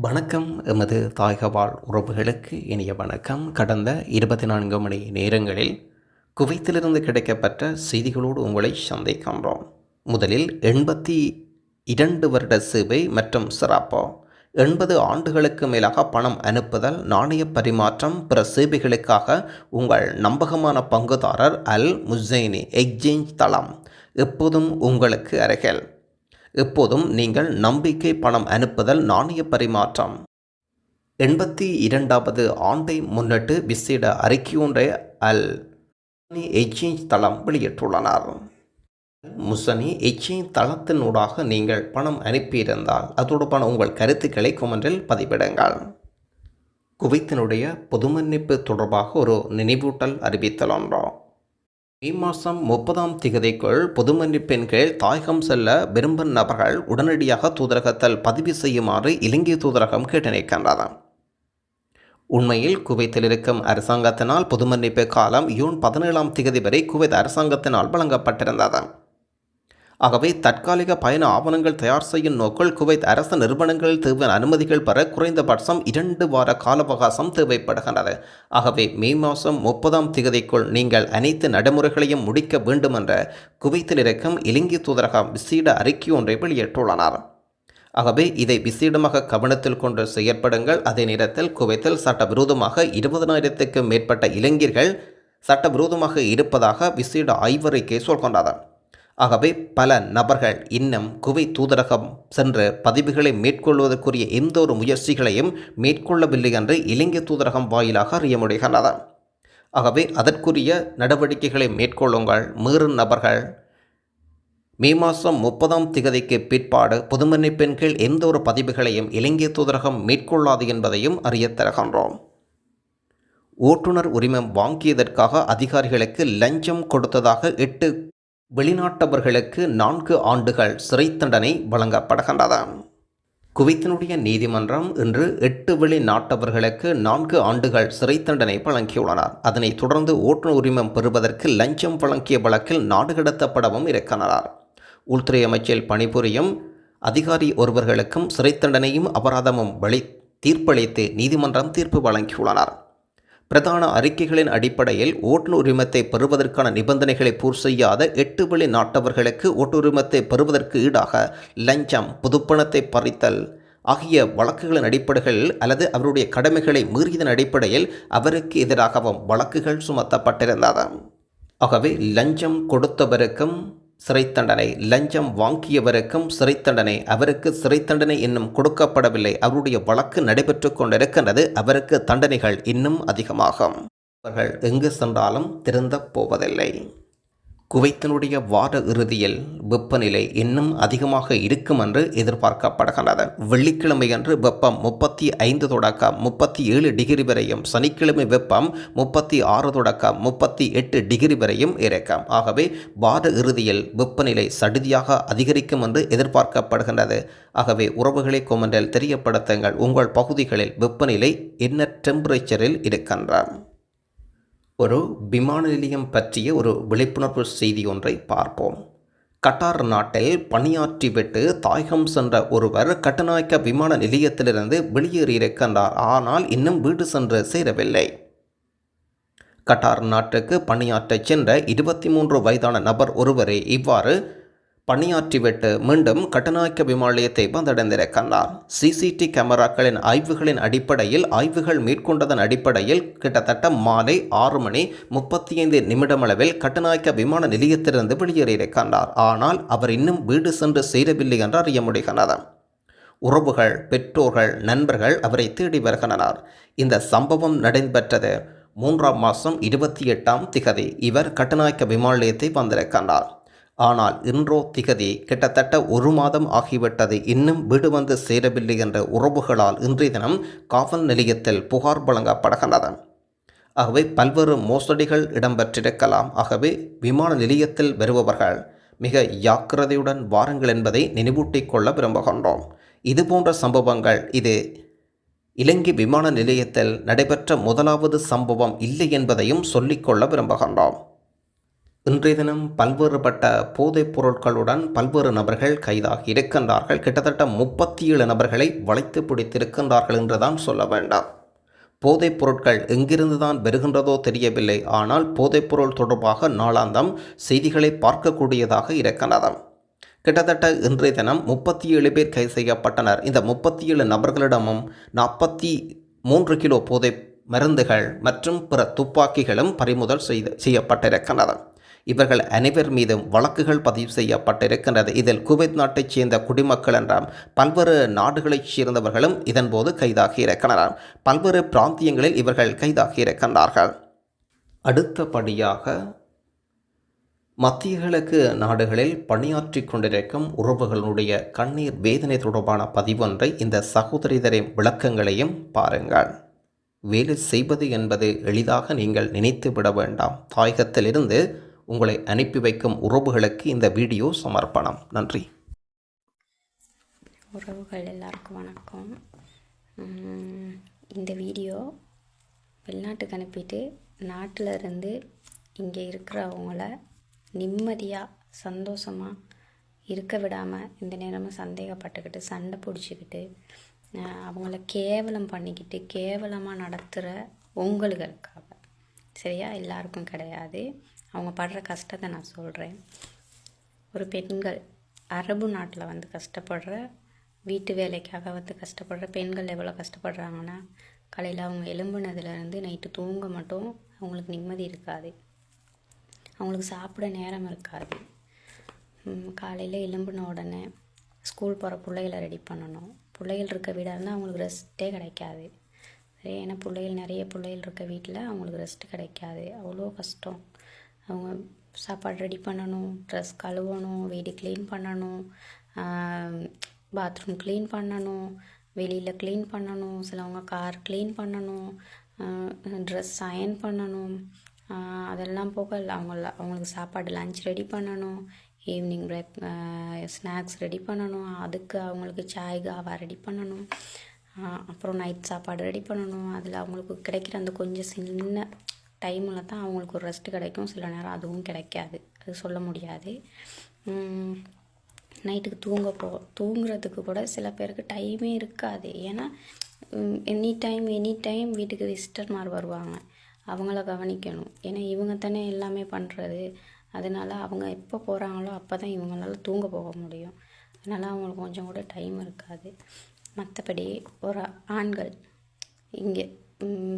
வணக்கம். எமது தாய்கவால் உறவுகளுக்கு இனிய வணக்கம். கடந்த இருபத்தி நான்கு மணி நேரங்களில் குவைத்திலிருந்து கிடைக்கப்பட்ட செய்திகளோடு உங்களை சந்திக்கின்றோம். முதலில் எண்பத்தி இரண்டு வருட சேவை மற்றும் சிறப்பு. எண்பது ஆண்டுகளுக்கு மேலாக பணம் அனுப்புதல் நாணய பரிமாற்றம் பிற சேவைகளுக்காக உங்கள் நம்பகமான பங்குதாரர் அல் முசைனி எக்ஸ்சேஞ்ச் தளம் எப்போதும் உங்களுக்கு அருகில். எப்போதும் நீங்கள் நம்பிக்கை பணம் அனுப்புதல் நாணய பரிமாற்றம். எண்பத்தி இரண்டாவது ஆண்டை முன்னிட்டு விசேட அறிக்கையொன்றை அல் எக்ஸ்சேஞ்ச் தளம் வெளியிட்டுள்ளனர். முசனி எக்ஸ்சேஞ்ச் தளத்தினூடாக நீங்கள் பணம் அனுப்பியிருந்தால் அதோடுபான உங்கள் கருத்துக்களை கொமெண்டில் பதிவிடுங்கள். குவைத்தினுடைய பொதுமன்னிப்பு தொடர்பாக ஒரு நினைவூட்டல் அறிவித்தல் ஒன்றோம் மே மாதம் முப்பதாம் திகதிக்குள் பொதுமன்னிப்பின் கீழ் தாயகம் செல்ல விரும்பும் நபர்கள் உடனடியாக தூதரகத்தில் பதிவு செய்யுமாறு இலங்கை தூதரகம் கேட்டிருக்கின்றது உண்மையில் குவைத்தில் இருக்கும் அரசாங்கத்தினால் பொதுமன்னிப்பு காலம் ஜூன் பதினேழாம் திகதி வரை குவைத் அரசாங்கத்தினால் வழங்கப்பட்டிருந்தது ஆகவே தற்காலிக பயண ஆவணங்கள் தயார் செய்யும் நோக்கில் குவைத் அரசு நிறுவனங்களில் தேவையான அனுமதிகள் பெற குறைந்தபட்சம் இரண்டு வார கால அவகாசம் தேவைப்படுகின்றது. ஆகவே மே மாதம் முப்பதாம் திகதிக்குள் நீங்கள் அனைத்து நடைமுறைகளையும் முடிக்க வேண்டும் என்ற குவைத்தில் இருக்கும் இலங்கை தூதரகம் விசேட அறிக்கை ஒன்றை வெளியிட்டுள்ளனர். ஆகவே இதை விசேடமாக கவனத்தில் கொண்டு செயற்படுங்கள். அதே நேரத்தில் குவைத்தில் சட்டவிரோதமாக இருபதனாயிரத்துக்கும் மேற்பட்ட இளைஞர்கள் சட்டவிரோதமாக இருப்பதாக விசேட ஆய்வறிக்கை சொல்கொண்டார் ஆகவே பல நபர்கள் இன்னும் குவை தூதரகம் சென்று பதிவுகளை மேற்கொள்வதற்குரிய எந்த ஒரு முயற்சிகளையும் மேற்கொள்ளவில்லை என்று இலங்கை தூதரகம் வாயிலாக அறிய முடிகின்றது ஆகவே அதற்குரிய நடவடிக்கைகளை மேற்கொள்ளுங்கள். மீறும் நபர்கள் மே மாதம் முப்பதாம் திகதிக்கு பிற்பாடு பொதுமன்னிப்பின் கீழ் எந்த ஒரு பதிவுகளையும் இலங்கை தூதரகம் மேற்கொள்ளாது என்பதையும் அறியத் தருகின்றோம். ஓட்டுநர் உரிமம் வாங்கியதற்காக அதிகாரிகளுக்கு லஞ்சம் கொடுத்ததாக எட்டு வெளிநாட்டவர்களுக்கு நான்கு ஆண்டுகள் சிறை தண்டனை வழங்கப்படுகின்றது குவைத்தினுடைய நீதிமன்றம் இன்று எட்டு வெளிநாட்டவர்களுக்கு நான்கு ஆண்டுகள் சிறை தண்டனை வழங்கியுள்ளனர் அதனைத் தொடர்ந்து ஓட்டுநர் உரிமம் பெறுவதற்கு லஞ்சம் வழங்கிய வழக்கில் நாடு கடத்தப்படவும் இருக்கின்றனர் உள்துறை அமைச்சில் பணிபுரியும் அதிகாரி ஒருவர்களுக்கும் சிறை தண்டனையும் அபராதமும் வழி தீர்ப்பளித்து நீதிமன்றம் தீர்ப்பு வழங்கியுள்ளனர். பிரதான அறிக்கைகளின் அடிப்படையில் ஓட்டுரிமத்தை பெறுவதற்கான நிபந்தனைகளை பூர் செய்யாத எட்டு வெளி நாட்டவர்களுக்கு ஓட்டுரிமத்தை பெறுவதற்கு ஈடாக லஞ்சம் புதுப்பணத்தை பறித்தல் ஆகிய வழக்குகளின் அடிப்படையில் அல்லது அவருடைய கடமைகளை மீறியதன் அடிப்படையில் அவருக்கு எதிராகவும் வழக்குகள் சுமத்தப்பட்டிருந்தது. ஆகவே லஞ்சம் கொடுத்தவருக்கும் சிறை தண்டனை லஞ்சம் வாங்கியவருக்கும் சிறை தண்டனை அவருக்கு சிறை தண்டனை இன்னும் கொடுக்கப்படவில்லை. அவருடைய வழக்கு நடைபெற்று கொண்டிருக்கின்றது. அவருக்கு தண்டனைகள் இன்னும் அதிகமாகும். அவர்கள் எங்கு சென்றாலும் திருந்தப் போவதில்லை. குவைத்தினுடைய வார இறுதியில் வெப்பநிலை இன்னும் அதிகமாக இருக்கும் என்று எதிர்பார்க்கப்படுகின்றது வெள்ளிக்கிழமையன்று வெப்பம் முப்பத்தி ஐந்து தொடக்கம் முப்பத்தி ஏழு டிகிரி வரையும் சனிக்கிழமை வெப்பம் முப்பத்தி ஆறு தொடக்கம் முப்பத்தி எட்டு டிகிரி வரையும் இருக்கும். ஆகவே வார இறுதியில் வெப்பநிலை சடுதியாக அதிகரிக்கும் என்று எதிர்பார்க்கப்படுகின்றது. ஆகவே உறவுகளை கொமெண்டில் தெரியப்படுத்துங்கள். உங்கள் பகுதிகளில் வெப்பநிலை என்ன டெம்பரேச்சரில் இருக்கின்றார் ஒரு விமான நிலையம் பற்றிய ஒரு விழிப்புணர்வு செய்தி ஒன்றை பார்ப்போம். கட்டார் நாட்டில் பணியாற்றிவிட்டு தாயகம் சென்ற ஒருவர் கட்டநாயக்க விமான நிலையத்திலிருந்து வெளியேறியிருக்கின்றார். ஆனால் இன்னும் வீடு சென்று சேரவில்லை. கட்டார் நாட்டுக்கு பணியாற்றச் சென்ற இருபத்தி மூன்று வயதான நபர் ஒருவரே இவ்வாறு பணியாற்றிவிட்டு மீண்டும் கட்டநாயக்க விமானத்தை வந்தடைந்திருக்கின்றார் சிசிடி கேமராக்களின் ஆய்வுகளின் அடிப்படையில் ஆய்வுகள் மேற்கொண்டதன் அடிப்படையில் கிட்டத்தட்ட மாலை ஆறு மணி முப்பத்தி ஐந்து நிமிடமளவில் கட்டநாயக்க விமான நிலையத்திலிருந்து வெளியேறியிருக்கின்றார் ஆனால் அவர் இன்னும் வீடு சென்று சேரவில்லை என்று அறிய முடிகிறது உறவுகள் பெற்றோர்கள் நண்பர்கள் அவரை தேடி வருகின்றனர். இந்த சம்பவம் நடைபெற்றது மூன்றாம் மாதம் இருபத்தி எட்டாம் திகதி இவர் கட்டநாயக்க விமான நிலையத்தை வந்திருக்கின்றார் ஆனால் இன்றோ திகதி கிட்டத்தட்ட ஒரு மாதம் ஆகிவிட்டது. இன்னும் வீடு வந்து சேரவில்லை என்ற உறவுகளால் இன்றைய தினம் காவல் நிலையத்தில் புகார் வழங்கப்படுகின்றது ஆகவே பல்வேறு மோசடிகள் இடம்பெற்றிருக்கலாம். ஆகவே விமான நிலையத்தில் வருபவர்கள் மிக ஜாக்கிரதையுடன் வாருங்கள் என்பதை நினைவூட்டிக் கொள்ள விரும்புகின்றோம். இதுபோன்ற சம்பவங்கள் இது இலங்கை விமான நிலையத்தில் நடைபெற்ற முதலாவது சம்பவம் இல்லை என்பதையும் சொல்லிக்கொள்ள விரும்புகின்றோம். இன்றைய தினம் பல்வேறுபட்ட போதைப் பொருட்களுடன் பல்வேறு நபர்கள் கைதாகி இருக்கின்றார்கள். கிட்டத்தட்ட முப்பத்தி ஏழு நபர்களை வளைத்து பிடித்திருக்கின்றார்கள் என்றுதான் சொல்ல வேண்டாம். போதைப் பொருட்கள் எங்கிருந்து தான் வருகின்றதோ தெரியவில்லை. ஆனால் போதைப்பொருள் தொடர்பாக நாளாந்தம் செய்திகளை பார்க்கக்கூடியதாக இருக்கின்றது கிட்டத்தட்ட இன்றைய தினம் முப்பத்தி ஏழு பேர் கைது செய்யப்பட்டனர். இந்த முப்பத்தி ஏழு நபர்களிடமும் நாற்பத்தி மூன்று கிலோ போதை மருந்துகள் மற்றும் பிற துப்பாக்கிகளும் பறிமுதல் செய்து செய்யப்பட்டிருக்கின்றன. இவர்கள் அனைவர் மீதும் வழக்குகள் பதிவு செய்யப்பட்டிருக்கின்றது. இதில் குவைத் நாட்டைச் சேர்ந்த குடிமக்கள் என்றால் பல்வேறு நாடுகளைச் சேர்ந்தவர்களும் இதன்போது கைதாகி இருக்கின்றனர். பல்வேறு பிராந்தியங்களில் இவர்கள் கைதாகி இருக்கின்றார்கள். அடுத்தபடியாக மத்திய கிழக்கு நாடுகளில் பணியாற்றி கொண்டிருக்கும் உறவுகளுடைய கண்ணீர் வேதனை தொடர்பான பதிவொன்றை இந்த சகோதரிதரின் விளக்கங்களையும் பாருங்கள். வேலை செய்வது என்பது எளிதாக நீங்கள் நினைத்து விட வேண்டாம். தாயகத்திலிருந்து உங்களை அனுப்பி வைக்கும் உறவுகளுக்கு இந்த வீடியோ சமர்ப்பணம். நன்றி. உறவுகள் எல்லாருக்கும் வணக்கம். இந்த வீடியோ வெளிநாட்டுக்கு அனுப்பிட்டு நாட்டில் இருந்து இங்கே இருக்கிறவங்கள நிம்மதியாக சந்தோஷமாக இருக்க விடாமல் இந்த நேரமும் சந்தேகப்பட்டுக்கிட்டு சண்டை பிடிச்சிக்கிட்டு அவங்கள கேவலம் பண்ணிக்கிட்டு கேவலமாக நடத்துகிற உங்களுக்காக. சரியா? எல்லாருக்கும் கிடையாது. அவங்க படுற கஷ்டத்தை நான் சொல்கிறேன் ஒரு பெண்கள் அரபு நாட்டில் வந்து கஷ்டப்படுற வீட்டு வேலைக்காக வந்து கஷ்டப்படுற பெண்கள் எவ்வளோ கஷ்டப்படுறாங்கன்னா காலையில் அவங்க எலும்புனதுலேருந்து நைட்டு தூங்க மட்டும் அவங்களுக்கு நிம்மதி இருக்காது. அவங்களுக்கு சாப்பிட நேரம் இருக்காது. காலையில் எலும்புன உடனே ஸ்கூல் போகிற பிள்ளைகளை ரெடி பண்ணணும். பிள்ளைகள் இருக்க வீடாக இருந்தால் அவங்களுக்கு ரெஸ்ட்டே கிடைக்காது. ஏன்னா பிள்ளைகள் நிறைய பிள்ளைகள் இருக்க வீட்டில் அவங்களுக்கு ரெஸ்ட் கிடைக்காது. அவ்வளோ கஷ்டம். அவங்க சாப்பாடு ரெடி பண்ணணும் ட்ரெஸ் கழுவணும் வீடு க்ளீன் பண்ணணும் பாத்ரூம் க்ளீன் பண்ணணும் வெளியில் க்ளீன் பண்ணணும் சிலவங்க கார் க்ளீன் பண்ணணும் ட்ரெஸ் அயன் பண்ணணும் அதெல்லாம் போக அவங்கள அவங்களுக்கு சாப்பாடு லஞ்ச் ரெடி பண்ணணும் ஈவினிங் பிரேக் ஸ்நாக்ஸ் ரெடி பண்ணணும் அதுக்கு அவங்களுக்கு சாய் காவா ரெடி பண்ணணும் அப்புறம் நைட் சாப்பாடு ரெடி பண்ணணும். அதில் அவங்களுக்கு கிடைக்கிற அந்த கொஞ்சம் சின்ன டைமில் தான் அவங்களுக்கு ஒரு ரெஸ்ட் கிடைக்கும். சில நேரம் அதுவும் கிடைக்காது. அது சொல்ல முடியாது. நைட்டுக்கு தூங்க போ தூங்குறதுக்கு கூட சில பேருக்கு டைமே இருக்காது. ஏன்னா எனி டைம் எனி டைம் வீட்டுக்கு விசிட்டர்மார் வருவாங்க. அவங்கள கவனிக்கணும். ஏன்னா இவங்க தானே எல்லாமே பண்ணுறது அதனால அவங்க எப்போ போகிறாங்களோ அப்போ தான் இவங்களால தூங்க போக முடியும். அதனால் அவங்களுக்கு கொஞ்சம் கூட டைம் இருக்காது. மற்றபடி ஒரு ஆண்கள் இங்கே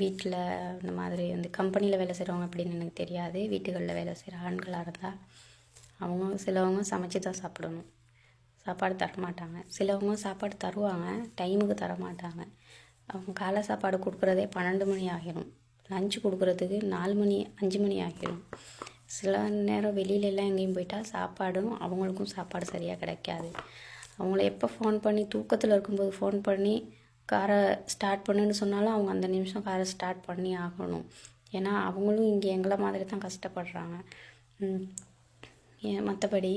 வீட்டில் இந்த மாதிரி வந்து கம்பெனியில் வேலை செய்கிறவங்க அப்படின்னு எனக்கு தெரியாது. வீட்டுகளில் வேலை செய்கிற ஆண்களாக இருந்தால் அவங்க சிலவங்க சமைச்சு தான் சாப்பிடணும். சாப்பாடு தர மாட்டாங்க. சிலவங்க சாப்பாடு தருவாங்க டைமுக்கு தர மாட்டாங்க. அவங்க காலை சாப்பாடு கொடுக்குறதே பன்னெண்டு மணி ஆகிரும். லஞ்சு கொடுக்குறதுக்கு நாலு மணி அஞ்சு மணி ஆகிரும். சில நேரம் வெளியிலலாம் எங்கேயும் போயிட்டால் சாப்பாடும் அவங்களுக்கும் சாப்பாடு சரியாக கிடைக்காது. அவங்கள எப்போ ஃபோன் பண்ணி தூக்கத்தில் இருக்கும்போது ஃபோன் பண்ணி காரை ஸ்டார்ட் பண்ணுன்னு சொன்னாலும் அவங்க அந்த நிமிஷம் காரை ஸ்டார்ட் பண்ணி ஆகணும். ஏன்னா அவங்களும் இங்கே எங்களை மாதிரி தான் கஷ்டப்படுறாங்க ஏன் மற்றபடி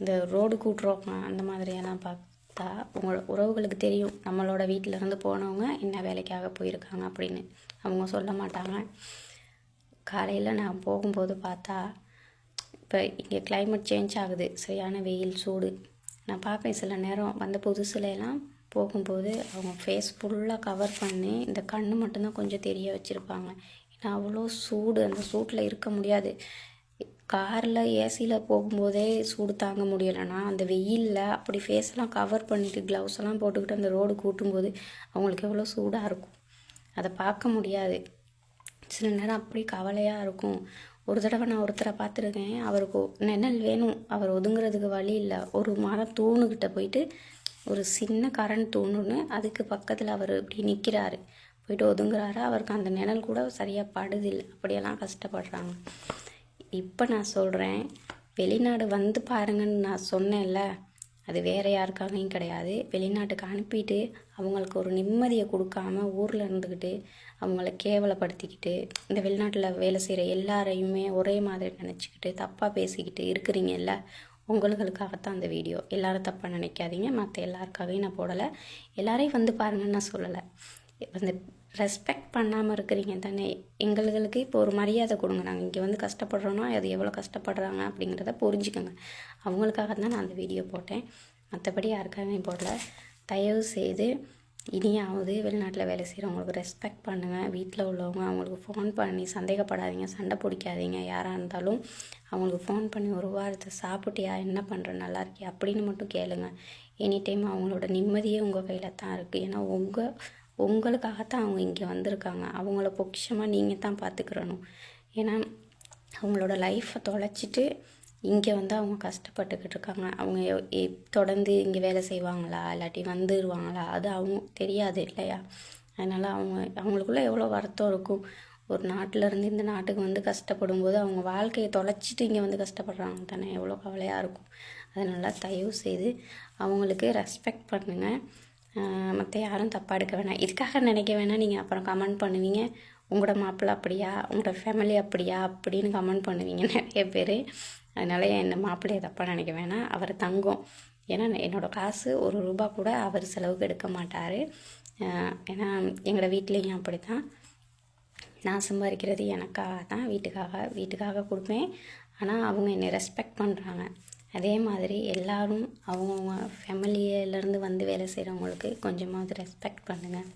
இந்த ரோடு கூட்டுறவங்க அந்த மாதிரியெல்லாம் பார்த்தா உங்களோட உறவுகளுக்கு தெரியும். நம்மளோட வீட்டில் இருந்து போனவங்க என்ன வேலைக்காக போயிருக்காங்க அப்படின்னு. அவங்க சொல்ல மாட்டாங்க. காலையில் நான் போகும்போது பார்த்தா இப்போ இங்கே கிளைமேட் சேஞ்ச் ஆகுது. சரியான வெயில் சூடு. நான் பார்ப்பேன் சில நேரம் வந்த புதுசுல போகும்போது அவங்க ஃபேஸ் ஃபுல்லாக கவர் பண்ணி இந்த கண்ணு மட்டும்தான் கொஞ்சம் தெரிய வச்சுருப்பாங்க. ஏன்னா அவ்வளோ சூடு. அந்த சூட்டில் இருக்க முடியாது. காரில் ஏசியில் போகும்போதே சூடு தாங்க முடியலைன்னா அந்த வெயிலில் அப்படி ஃபேஸ்லாம் கவர் பண்ணிவிட்டு க்ளவுஸ் எல்லாம் போட்டுக்கிட்டு அந்த ரோடு கூட்டும்போது அவங்களுக்கு எவ்வளோ சூடாக இருக்கும். அதை பார்க்க முடியாது. சில நேரம் அப்படி கவலையாக இருக்கும். ஒரு தடவை நான் ஒருத்தரை பார்த்துருக்கேன். அவருக்கு நிழல் வேணும். அவர் ஒதுங்குறதுக்கு வழி இல்லை. ஒரு மரம் தூணுக்கிட்ட போயிட்டு ஒரு சின்ன கரண்ட் தூணுன்னு அதுக்கு பக்கத்தில் அவர் இப்படி நிற்கிறாரு போயிட்டு ஒதுங்குறாரு. அவருக்கு அந்த நிழல் கூட சரியாக படுதில்லை. அப்படியெல்லாம் கஷ்டப்படுறாங்க. இப்போ நான் சொல்கிறேன் வெளிநாடு வந்து பாருங்கன்னு நான் சொன்னேன்ல அது வேற யாருக்காகவும் கிடையாது. வெளிநாட்டுக்கு அனுப்பிட்டு அவங்களுக்கு ஒரு நிம்மதியை கொடுக்காம ஊரில் இருந்துக்கிட்டு அவங்கள கேவலப்படுத்திக்கிட்டு இந்த வெளிநாட்டில் வேலை செய்கிற எல்லாரையுமே ஒரே மாதிரி நினச்சிக்கிட்டு தப்பாக பேசிக்கிட்டு இருக்கிறீங்கல்ல உங்களுக்காகத்தான் அந்த வீடியோ. எல்லாரும் தப்பாக நினைக்காதீங்க. மற்ற எல்லாருக்காகவும் நான் போடலை. எல்லாரையும் வந்து பாருங்கன்னு நான் சொல்லலை. வந்து ரெஸ்பெக்ட் பண்ணாமல் இருக்கிறீங்க தானே. எங்களுக்கு இப்போ ஒரு மரியாதை கொடுங்க. நாங்கள் இங்கே வந்து கஷ்டப்படுறோன்னா அது எவ்வளோ கஷ்டப்படுறாங்க அப்படிங்கிறத புரிஞ்சுக்கோங்க. அவங்களுக்காக தான் நான் அந்த வீடியோ போட்டேன். மற்றபடி யாருக்காகவும் போடல. தயவு செய்து இனியாவது வெளிநாட்டில் வேலை செய்கிறவங்களுக்கு ரெஸ்பெக்ட் பண்ணுங்கள் வீட்டில் உள்ளவங்க அவங்களுக்கு ஃபோன் பண்ணி சந்தேகப்படாதீங்க சண்டை பிடிக்காதீங்க. யாராக இருந்தாலும் அவங்களுக்கு ஃபோன் பண்ணி ஒரு வாரத்தை சாப்பிட்டியா என்ன பண்ணுற நல்லா இருக்கியா அப்படின்னு மட்டும் கேளுங்க. எனி டைம் அவங்களோட நிம்மதியே உங்கள் கையில் தான் இருக்குது ஏன்னா உங்கள் உங்களுக்காகத்தான் அவங்க இங்கே வந்திருக்காங்க. அவங்கள பொக்கிஷமாக நீங்கள் தான் பார்த்துக்கிறணும் ஏன்னா அவங்களோட லைஃப்பை தொலைச்சிட்டு இங்கே வந்து அவங்க கஷ்டப்பட்டுக்கிட்டு இருக்காங்க அவங்க தொடர்ந்து இங்கே வேலை செய்வாங்களா? இல்லாட்டி வந்துடுவாங்களா அது அவங்க தெரியாது இல்லையா? அதனால் அவங்க அவங்களுக்குள்ள எவ்வளோ வருத்தம் இருக்கும். ஒரு நாட்டிலேருந்து இந்த நாட்டுக்கு வந்து கஷ்டப்படும் போது அவங்க வாழ்க்கையை தொலைச்சிட்டு இங்கே வந்து கஷ்டப்படுறாங்க தானே? எவ்வளோ கவலையாக இருக்கும். அதனால் தயவு செய்து அவங்களுக்கு ரெஸ்பெக்ட் பண்ணுங்கள் மற்ற யாரும் தப்பாக எடுக்க வேணாம். இதுக்காக நினைக்க வேணாம். நீங்கள் அப்புறம் கமெண்ட் பண்ணுவீங்க. உங்களோட மாப்பிள்ளை அப்படியா? உங்களோட ஃபேமிலி அப்படியா? அப்படின்னு கமெண்ட் பண்ணுவீங்க நிறைய பேர். அதனால் என் மாப்பிள்ளையை தப்பாக நினைக்க வேணாம். அவர் தங்கம். ஏன்னா என்னோட காசு ஒரு ரூபா கூட அவர் செலவுக்கு எடுக்க மாட்டார். ஏன்னா எங்களோட வீட்லேயும் அப்படி தான் நான் சம்பாதிக்கிறது எனக்காக தான் வீட்டுக்காக வீட்டுக்காக கொடுப்பேன். ஆனால் அவங்க என்னை ரெஸ்பெக்ட் பண்ணுறாங்க அதே மாதிரி எல்லாரும் அவங்கவுங்க ஃபேமிலியிலேருந்து வந்து வேலை செய்கிறவங்களுக்கு கொஞ்சமாவது ரெஸ்பெக்ட் பண்ணுங்கள்